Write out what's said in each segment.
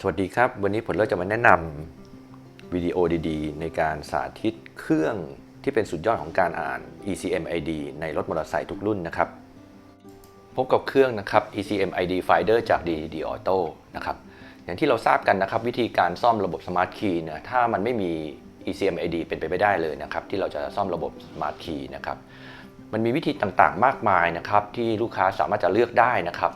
สวัสดีครับ วันนี้ผมเราจะมาแนะนำวิดีโอดีๆ ในการสาธิตเครื่องที่เป็นสุดยอดของการอ่าน ECM ID ในรถมอเตอร์ไซค์ทุกรุ่นนะครับ พบกับเครื่องนะครับ ECM ID Finder จาก DD Auto นะครับอย่างที่เราทราบกันนะครับ วิธีการซ่อมระบบ Smart Key เนี่ยถ้ามันไม่มี ECM ID เป็นไปไม่ได้เลยนะครับ ที่เราจะซ่อมระบบ Smart Key นะครับมันมีวิธีต่างๆ มากมายนะครับที่ลูกค้าสามารถจะเลือกได้นะครับ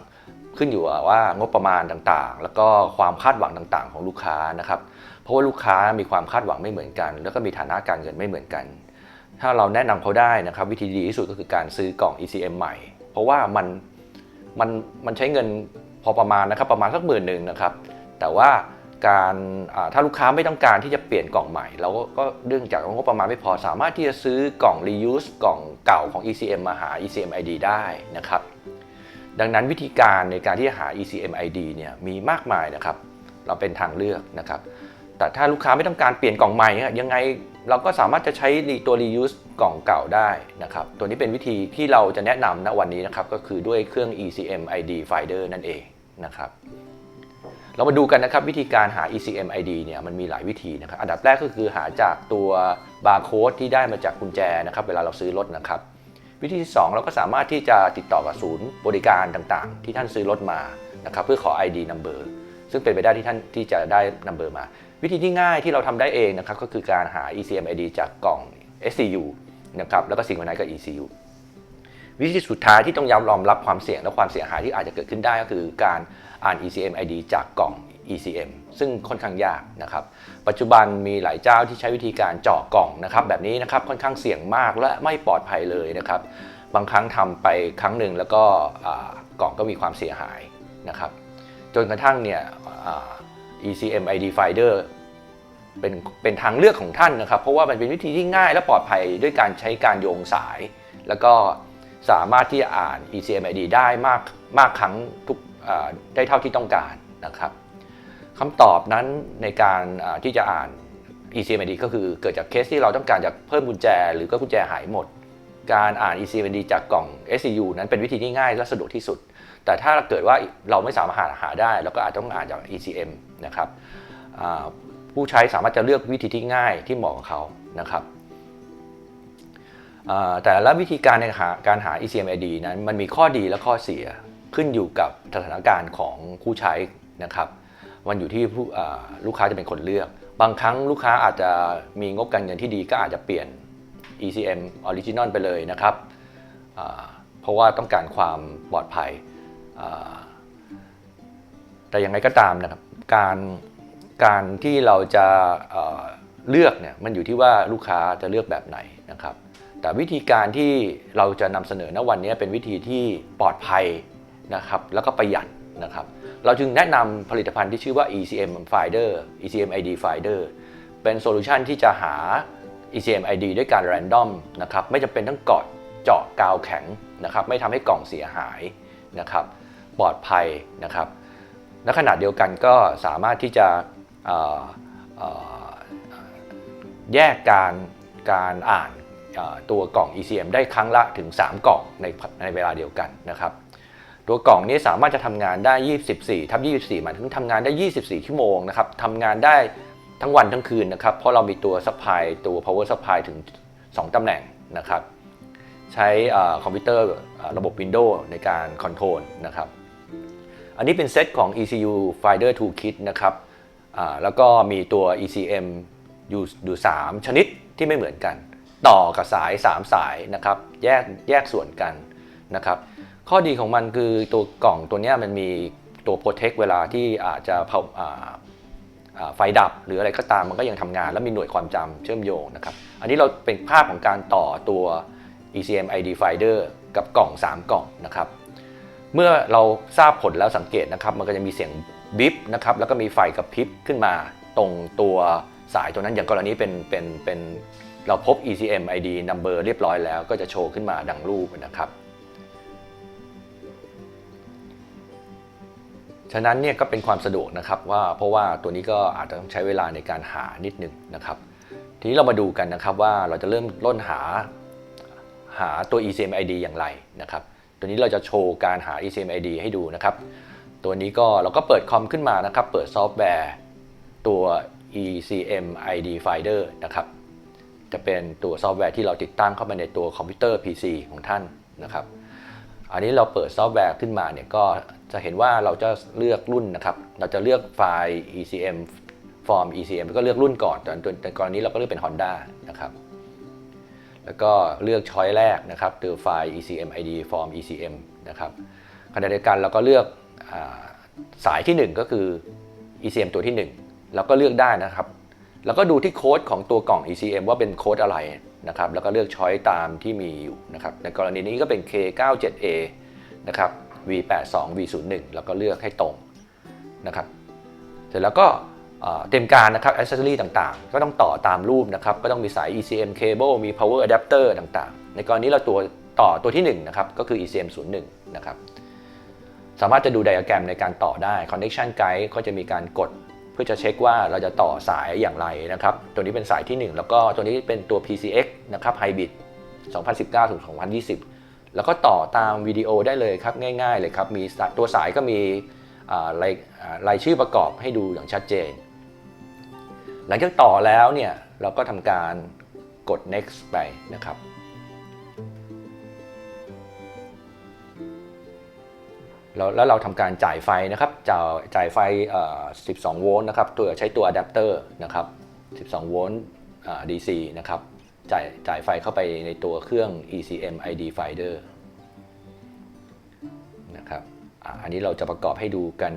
ขึ้นอยู่ว่างบประมาณต่างๆ แล้วก็ความคาดหวังต่างๆ ของลูกค้านะครับ เพราะว่าลูกค้ามีความคาดหวังไม่เหมือนกัน แล้วก็มีฐานะการเงินไม่เหมือนกัน ถ้าเราแนะนำเขาได้นะครับ วิธีดีที่สุดก็คือการซื้อกล่อง ECM ใหม่ เพราะว่ามันมันมันใช้เงินพอประมาณนะครับประมาณสักหมื่นหนึ่งนะครับ แต่ว่าการถ้าลูกค้าไม่ต้องการที่จะเปลี่ยนกล่องใหม่ เราก็ก็เรื่องจากงบประมาณไม่พอสามารถที่จะซื้อกล่อง reuse กล่องเก่าของ ECM มาหา ECM ID ได้นะครับ ดังนั้นวิธีการในการที่จะหา ECM ID เนี่ยมีมากมายนะครับ เราเป็นทางเลือกนะครับ แต่ถ้าลูกค้าไม่ต้องการเปลี่ยนกล่องใหม่ยังไงเราก็สามารถจะใช้ตัว reuse กล่องเก่าได้นะครับ ตัวนี้เป็นวิธีที่เราจะแนะนำณวันนี้นะครับ ก็คือด้วยเครื่อง ECM ID Finder นั่นเองนะครับ เรามาดูกันนะครับวิธีการหา ECM ID เนี่ยมันมีหลายวิธีนะครับ อันดับแรกก็คือหาจากตัวบาร์โค้ดที่ได้มาจากกุญแจนะครับ เวลาเราซื้อรถนะครับ วิธีที่ 2 เราก็สามารถที่จะติดต่อกับศูนย์บริการต่างๆ ที่ท่านซื้อรถมานะครับเพื่อขอ ID number ซึ่งเป็นไปได้ที่ท่านที่จะได้ number มา วิธีที่ง่ายที่เราทำได้เองนะครับก็คือการหา ECM ID จากกล่อง SCU นะครับแล้วก็สิ่งวันนั้นกับ ECU วิธีสุดท้ายที่ต้องยอมรอมรับความเสี่ยงและความเสียหายที่อาจจะเกิดขึ้นได้ก็คือการอ่าน ECM ID จากกล่อง ECM ซึ่งค่อนข้างยากนะครับ ปัจจุบันมีหลายเจ้าที่ใช้วิธีการเจาะกล่องนะครับแบบนี้นะครับค่อนข้างเสี่ยงมากและไม่ปลอดภัยเลยนะครับบางครั้งทำไปครั้งหนึ่งแล้วก็กล่องก็มีความเสียหายนะครับจนกระทั่งเนี่ย ECM ID Finder เป็นเป็นทางเลือกของท่านนะครับ เพราะว่ามันเป็นวิธีที่ง่ายและปลอดภัยด้วยการใช้การโยงสาย แล้วก็สามารถที่จะอ่าน ECM ID ได้มากมากครั้งทุกได้เท่าที่ต้องการนะครับ คำตอบนั้นในการที่จะอ่าน ECMD ก็คือเกิดจากเคสที่เราต้องการจะเพิ่มกุญแจ หรือก็กุญแจหายหมด การอ่าน ECMD จากกล่อง SCU นั้นเป็นวิธีที่ง่ายและสะดวกที่สุด แต่ถ้าเกิดว่าเราไม่สามารถหาหาได้ เราก็อาจต้องอ่านจาก ECM นะครับผู้ใช้สามารถจะเลือกวิธีที่ง่ายที่เหมาะกับเขานะครับแต่ละวิธีการในหาการหา ECM ID นั้นมันมีข้อดีและข้อเสียขึ้นอยู่กับสถานการณ์ของผู้ใช้นะครับ มันอยู่ที่ผู้ลูกค้าจะเป็นคนเลือก บางครั้งลูกค้าอาจจะมีงบการเงินที่ดีก็อาจจะเปลี่ยน ECM Original ไปเลยนะครับ เพราะว่าต้องการความปลอดภัย แต่ยังไงก็ตามนะครับการการที่เราจะเเลือกเนี่ยมันอยู่ที่ว่าลูกค้าจะเลือกแบบไหนนะครับ แต่วิธีการที่เราจะนำเสนอณวันนี้เป็นวิธีที่ปลอดภัยนะครับ แล้วก็ประหยัด นะครับ เราจึงแนะนำผลิตภัณฑ์ที่ชื่อว่า ECM Finder ECM ID Finder เป็นโซลูชันที่จะหา ECM ID ด้วยการ random นะครับ ไม่จำเป็นต้องกอดเจาะกาวแข็งนะครับ ไม่ทำให้กล่องเสียหายนะครับ ปลอดภัยนะครับและขณะเดียวกันก็สามารถที่จะแยกการการอ่านตัวกล่อง ECM ได้ครั้งละถึง 3 กล่องในในเวลาเดียวกันนะครับ ตัวกล่องนี้สามารถจะทำงานได้ 24 ทับ 24หมายถึงทำงานได้ 24 ชั่วโมงนะครับทำงานได้ทั้งวันทั้งคืนนะครับ เพราะเรามีตัว supply ตัว power supply ถึง 2ตำแหน่งนะครับ ใช้คอมพิวเตอร์ระบบ Windows ในการคอนโทรลนะครับ อันนี้เป็นเซตของ ECU Finder Toolkit นะครับแล้วก็มีตัว ECM อยู่อยู่ 3 ชนิดที่ไม่เหมือนกัน ต่อกับสาย 3 สายนะครับ แยกแยกส่วนกันนะครับ ข้อดีของมันคือตัวกล่องตัวนี้มันมีตัว protect เวลาที่อาจจะเผาไฟดับหรืออะไรก็ตามมันก็ยังทำงาน แล้วมีหน่วยความจำเชื่อมโยงนะครับ อันนี้เราเป็นภาพของการต่อตัว ECM ID Finder กับกล่อง 3 กล่องนะครับ เมื่อเราทราบผลแล้วสังเกตนะครับ มันก็จะมีเสียงบิบนะครับ แล้วก็มีไฟกระพริบขึ้นมาตรงตัวสายตัวนั้นอย่างกรณีเป็นเป็นเป็นเราพบ ECM ID number เรียบร้อยแล้วก็จะโชว์ขึ้นมาดังรูปนะครับ ฉะนั้นเนี่ยก็เป็นความสะดวกนะครับว่าเพราะว่าตัวนี้ก็อาจจะต้องใช้เวลาในการหานิดนึงนะครับ ทีนี้เรามาดูกันนะครับว่าเราจะเริ่มล้นหาหาตัว ECM ID อย่างไรนะครับตัวนี้เราจะโชว์การหา ECM ID ให้ดูนะครับ ตัวนี้ก็เราก็เปิดคอมขึ้นมานะครับ เปิดซอฟต์แวร์ตัว ECM ID Finder นะครับ จะเป็นตัวซอฟต์แวร์ที่เราติดตั้งเข้าไปในตัวคอมพิวเตอร์ PC ของท่านนะครับ อันนี้เราเปิดซอฟต์แวร์ขึ้นมาเนี่ยก็จะเห็นว่าเราจะเลือกรุ่นนะครับ เราจะเลือกไฟล์ ECM ฟอร์ม ECM ก็เลือกรุ่นก่อนแต่แต่กรณีเราก็เลือกเป็น Honda นะครับ แล้วก็เลือกช้อยแรกนะครับตัวไฟล์ ECM ID form ECM นะครับขณะเดียวกันเราก็เลือกอสายที่ 1 ก็คือ ECM ตัวที่ 1 เราก็เลือกได้นะครับ แล้วก็ดูที่โค้ดของตัวกล่อง ECM ว่าเป็นโค้ดอะไรนะครับ แล้วก็เลือกช้อยตามที่มีอยู่นะครับ ในกรณีนี้ก็เป็น K97A นะครับ V82 V01 แล้วก็เลือกให้ตรงนะครับ เสร็จแล้วก็เต็มการนะครับอ c เซ s s o r y ต่างๆ ก็ต้องต่อตามรูปนะครับ ก็ต้องมีสาย ECM cable มี power adapter ต่างๆ ในกรณีเราตัวต่อตัวที่1นะครับ ก็คือ ECM 01นะครับ สามารถจะดูไดอะแกรมในการต่อได้ connection guide ก็จะมีการกด พื่อจะเช็คว่าเราจะต่อสายอย่างไรนะครับ ตัวนี้เป็นสายที่ 1 แล้วก็ตัวนี้เป็นตัว PCX นะครับ Hybrid 2019ถึง2020 แล้วก็ต่อตามวิดีโอได้เลยครับ ง่าย ๆ เลยครับ มีตัวสายก็มีรายรายชื่อประกอบให้ดูอย่างชัดเจน หลังจากต่อแล้วเนี่ย เราก็ทำการกด next ไปนะครับ แล้วแล้วเราทำการจ่ายไฟนะครับจ่ายจ่ายไฟ 12 โวลต์นะครับตัวใช้ตัวอะแดปเตอร์นะครับ 12 โวลต์ DC นะครับจ่ายจ่ายไฟเข้าไปในตัวเครื่อง ECM ID Finder นะครับอันนี้เราจะประกอบให้ดูกัน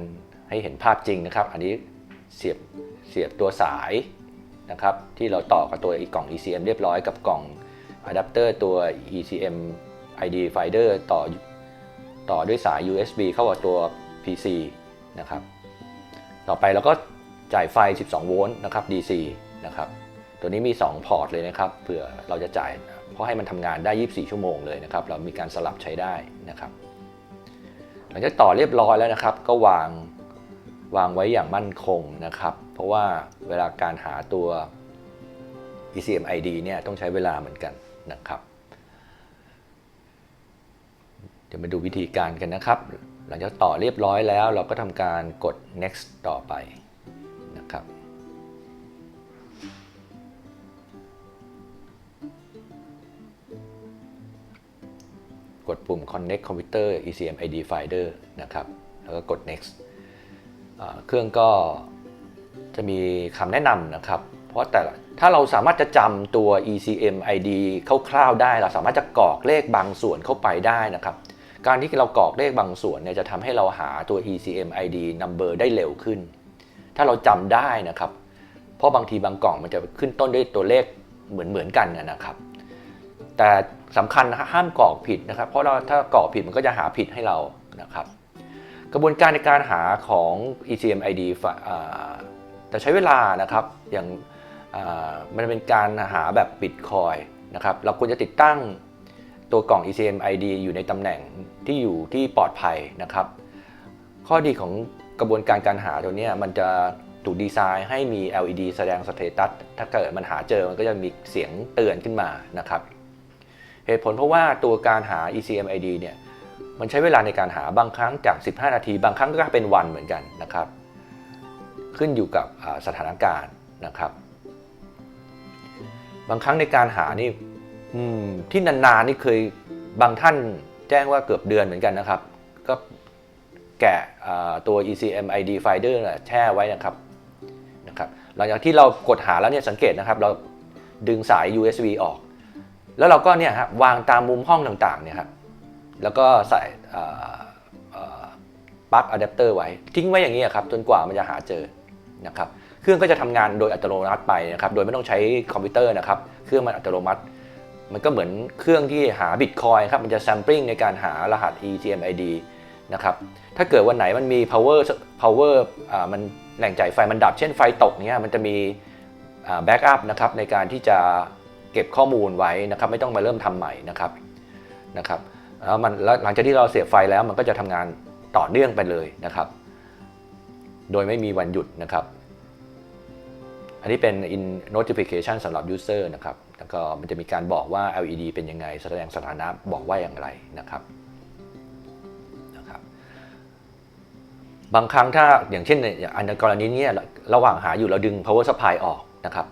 ให้เห็นภาพจริงนะครับ อันนี้เสียบเสียบตัวสายนะครับที่เราต่อกับตัวอีกกล่อง ECM เรียบร้อยกับกล่องอะแดปเตอร์ตัว ECM ID Finder ต่อ ต่อด้วยสาย USB เข้ากับตัว PC นะครับ ต่อไปเราก็จ่ายไฟ 12 โวลต์นะครับ DC นะครับ ตัวนี้มี 2 พอร์ตเลยนะครับ เผื่อเราจะจ่าย เพราะให้มันทำงานได้ 24 ชั่วโมงเลยนะครับ เรามีการสลับใช้ได้นะครับ หลังจากต่อเรียบร้อยแล้วนะครับ ก็วางวางไว้อย่างมั่นคงนะครับ เพราะว่าเวลาการหาตัว ECM ID เนี่ยต้องใช้เวลาเหมือนกันนะครับ เดี๋ยวมาดูวิธีการกันนะครับ หลังจากต่อเรียบร้อยแล้ว เราก็ทำการกด next ต่อไปนะครับกดปุ่ม connect computer ECM ID Finder นะครับ แล้วก็กด next เครื่องก็จะมีคำแนะนำนะครับ เพราะแต่ถ้าเราสามารถจะจำตัว ECM ID คร่าวๆได้ เราสามารถจะกรอกเลขบางส่วนเข้าไปได้นะครับ การที่เรากรอกเลขบางส่วนเนี่ยจะทำให้เราหาตัว ECM ID number ได้เร็วขึ้น ถ้าเราจำได้นะครับ เพราะบางทีบางกล่องมันจะขึ้นต้นด้วยตัวเลขเหมือนเหมือนกันนะครับ แต่สำคัญนะห้ามกรอกผิดนะครับ เพราะเราถ้ากรอกผิดมันก็จะหาผิดให้เรานะครับ กระบวนการในการหาของ ECM ID ฝอ่ใช้เวลานะครับอย่างมันเป็นการหาแบบบิตคอยนะครับ เราควรจะติดตั้ง ตัวกล่อง ECM ID อยู่ในตำแหน่งที่อยู่ที่ปลอดภัยนะครับ ข้อดีของกระบวนการการหาตัวนี้มันจะถูกดีไซน์ให้มี LED แสดงสเตตัสถ้าเกิดมันหาเจอมันก็จะมีเสียงเตือนขึ้นมานะครับ เหตุผลเพราะว่าตัวการหา ECM ID เนี่ยมันใช้เวลาในการหาบางครั้งจาก 15 นาที บางครั้งก็เป็นวันเหมือนกันนะครับ ขึ้นอยู่กับสถานการณ์นะครับ บางครั้งในการหานี่ อืมที่นานๆนี่เคยบางท่านแจ้งว่าเกือบเดือนเหมือนกันนะครับ ก็แกะตัว ECM ID Finder แช่ไว้นะครับนะครับ หลังจากที่เรากดหาแล้วเนี่ยสังเกตนะครับ เราดึงสาย USB ออก แล้วเราก็เนี่ยครับวางตามมุมห้องต่างๆเนี่ยครับแล้วก็ใส่ปลั๊กอะแดปเตอร์ไว้ ทิ้งไว้อย่างนี้ครับจนกว่ามันจะหาเจอนะครับเครื่องก็จะทำงานโดยอัตโนมัติไปนะครับ โดยไม่ต้องใช้คอมพิวเตอร์นะครับ เครื่องมันอัตโนมัติ มันก็เหมือนเครื่องที่หาบิตคอยครับ มันจะแซมปลิ้งในการหารหัส EGMID นะครับ ถ้าเกิดวันไหนมันมี power power อ่ามันแหล่งจ่ายไฟมันดับ เช่นไฟตกเนี่ยมันจะมีแบ็กอัพนะครับในการที่จะเก็บข้อมูลไว้นะครับ ไม่ต้องมาเริ่มทำใหม่นะครับนะครับแล้วมันหลังจากที่เราเสียบไฟแล้วมันก็จะทำงานต่อเนื่องไปเลยนะครับ โดยไม่มีวันหยุดนะครับ อันนี้เป็น in notification สำหรับ user นะครับ แล้วก็มันจะมีการบอกว่า LED เป็นยังไง แสดงสถานะบอกว่าอย่างไรนะครับนะครับ บางครั้งถ้าอย่างเช่นอันกรณีเนี้ระหว่างหาอยู่เราดึง power supply ออกนะครับ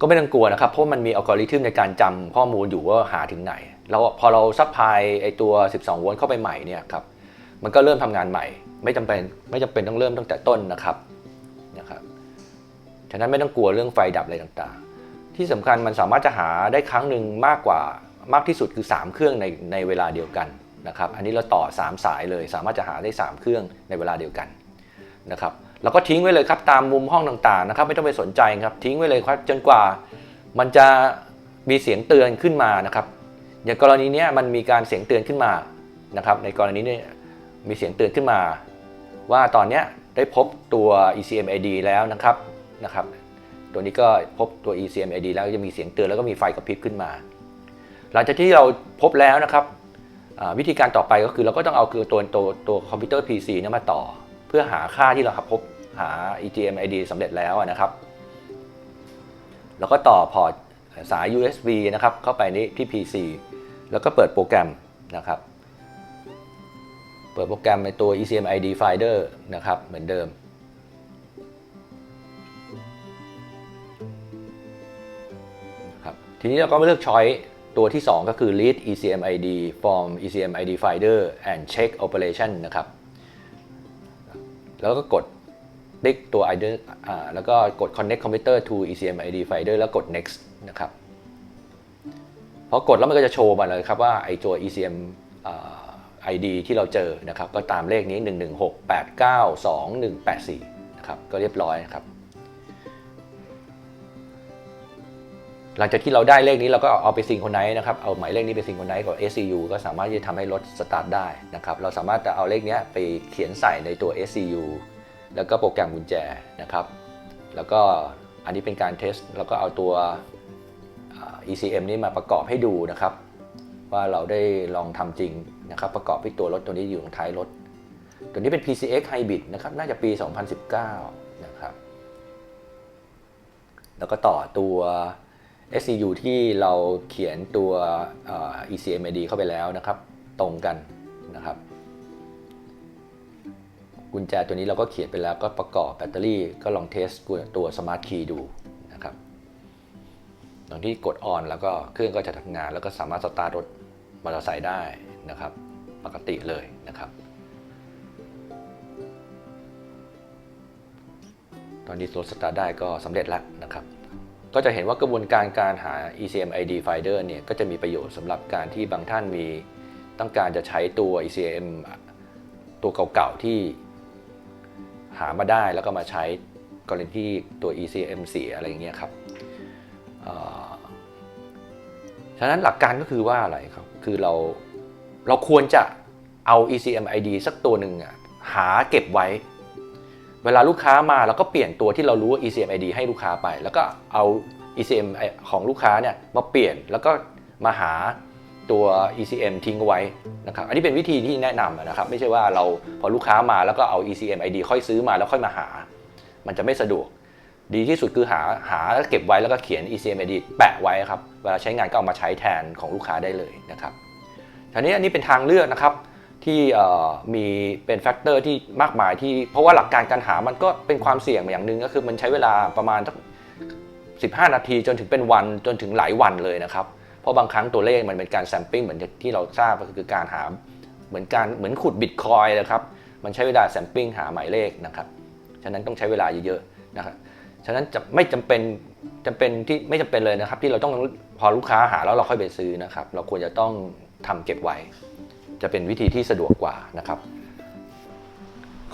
ก็ไม่ต้องกลัวนะครับ เพราะมันมีอัลกอริทึมในการจำข้อมูลอยู่ว่าหาถึงไหนแล้วพอเราซัพพลายไอตัว 12 โวลต์เข้าไปใหม่เนี่ยครับมันก็เริ่มทำงานใหม่ ไม่จำเป็นไม่จำเป็นต้องเริ่มตั้งแต่ต้นนะครับนะครับ ฉะนั้นไม่ต้องกลัวเรื่องไฟดับอะไรต่าง ที่สำคัญมันสามารถจะหาได้ครั้งหนึ่งมากกว่ามากที่สุดคือ 3 เครื่องในในเวลาเดียวกันนะครับอันนี้เราต่อ 3 สายเลย สามารถจะหาได้ 3 เครื่องในเวลาเดียวกันนะครับแล้วก็ทิ้งไว้เลยครับตามมุมห้องต่างๆนะครับไม่ต้องไปสนใจครับทิ้งไว้เลยครับจนกว่ามันจะมีเสียงเตือนขึ้นมานะครับอย่างกรณีนี้มันมีการเสียงเตือนขึ้นมานะครับในกรณีนี้มีเสียงเตือนขึ้นมา ว่าตอนนี้ได้พบตัว ECM ID แล้วนะครับนะครับ ตัวนี้ก็พบตัว ECM ID แล้วจะมีเสียงเตือนแล้วก็มีไฟกระพริบขึ้นมา หลังจากที่เราพบแล้วนะครับวิธีการต่อไปก็คือเราก็ต้องเอาคือตัวตัวตัวคอมพิวเตอร์ PC เนี่ยมาต่อ เพื่อหาค่าที่เราพบหา ECM ID สำเร็จแล้วนะครับ แล้วก็ต่อพอร์ตสาย USB นะครับ เข้าไปนี้ที่ PC แล้วก็เปิดโปรแกรมนะครับ เปิดโปรแกรมในตัว ECM ID Finder นะครับ เหมือนเดิม ทีนี้เราก็มาเลือกช้อยตัวที่ 2 ก็คือ Read ECM ID from ECM ID Finder and Check Operation นะครับ แล้วก็กดติ๊กตัว ID อ่าแล้วก็กด Connect Computer to ECM ID Finder แล้วกด Next นะครับพอกดแล้วมันก็จะโชว์มาเลยครับว่าไอ้ตัว ECM ID ที่เราเจอนะครับ ก็ตามเลขนี้ 116892184 นะครับ ก็เรียบร้อยนะครับ หลังจากที่เราได้เลขนี้เราก็เอาไปซิงโครไนซ์นะครับ เอาหมายเลขนี้ไปซิงโครไนซ์กับ SCU ก็สามารถที่จะทำให้รถสตาร์ทได้นะครับ เราสามารถจะเอาเลขนี้ไปเขียนใส่ในตัว SCU แล้วก็โปรแกรมกุญแจนะครับ แล้วก็อันนี้เป็นการเทสแล้วก็เอาตัว ECM นี้มาประกอบให้ดูนะครับ ว่าเราได้ลองทำจริงนะครับ ประกอบที่ตัวรถตัวนี้อยู่ตรงท้ายรถ ตัวนี้เป็น PCX Hybrid นะครับ น่าจะปี 2019 นะครับ แล้วก็ต่อตัว SCU ที่เราเขียนตัว ECM ID เข้าไปแล้วนะครับ ตรงกันนะครับ กุญแจตัวนี้เราก็เขียนไปแล้วก็ประกอบแบตเตอรี่ก็ลองเทสตัว Smart Key ดูนะครับตอนที่กดออนแล้วก็เครื่องก็จะทำงานแล้วก็สามารถสตาร์ทรถมอเตอร์ไซค์ได้นะครับ ปกติเลยนะครับ ตอนนี้รถสตาร์ทได้ก็สำเร็จแล้วนะครับ ก็จะเห็นว่ากระบวนการการหา ECM ID Finder เนี่ยก็จะมีประโยชน์สำหรับการที่บางท่านมีต้องการจะใช้ตัว ECM ตัวเก่าๆที่หามาได้แล้วก็มาใช้กรณีที่ตัว ECM เสียอะไรอย่างเงี้ยครับฉะนั้นหลักการก็คือว่าอะไรครับ คือเราเราควรจะเอา ECM ID สักตัวหนึ่งอะหาเก็บไว้ เวลาลูกค้ามาเราก็เปลี่ยนตัวที่เรารู้ว่า ECM ID ให้ลูกค้าไป แล้วก็เอา ECM ของลูกค้าเนี่ยมาเปลี่ยนแล้วก็มาหาตัว ECM ทิ้งไว้นะครับ อันนี้เป็นวิธีที่แนะนำนะครับ ไม่ใช่ว่าเราพอลูกค้ามาแล้วก็เอา ECM ID ค่อยซื้อมาแล้วค่อยมาหา มันจะไม่สะดวก ดีที่สุดคือหาหาแล้วเก็บไว้แล้วก็เขียน ECM ID แปะไว้ครับ เวลาใช้งานก็เอามาใช้แทนของลูกค้าได้เลยนะครับทีนี้อันนี้เป็นทางเลือกนะครับ ที่มีเป็นแฟกเตอร์ที่มากมายที่ เพราะว่าหลักการการหามันก็เป็นความเสี่ยงอย่างหนึ่งก็คือมันใช้เวลาประมาณสัก15 นาทีจนถึงเป็นวันจนถึงหลายวันเลยนะครับ เพราะบางครั้งตัวเลขมันเป็นการแซมปิ้งเหมือนที่เราทราบก็คือการหาเหมือนการเหมือนขุดบิตคอยนะครับ มันใช้เวลาแซมปิ้งหาหมายเลขนะครับ ฉะนั้นต้องใช้เวลาเยอะๆนะครับ ฉะนั้นจะไม่จำเป็นจำเป็นที่ไม่จำเป็นเลยนะครับ ที่เราต้องพอลูกค้าหาแล้วเราค่อยไปซื้อนะครับ เราควรจะต้องทำเก็บไว้ จะเป็นวิธีที่สะดวกกว่านะครับ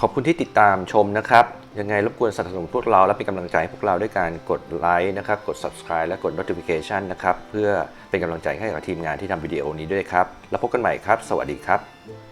ขอบคุณที่ติดตามชมนะครับ ยังไงรบกวนสนับสนุนพวกเราและเป็นกำลังใจให้พวกเราด้วยการกดไลค์นะครับ กด subscribe และกด notification นะครับ เพื่อเป็นกำลังใจให้กับทีมงานที่ทำวิดีโอนี้ด้วยครับ แล้วพบกันใหม่ครับ สวัสดีครับ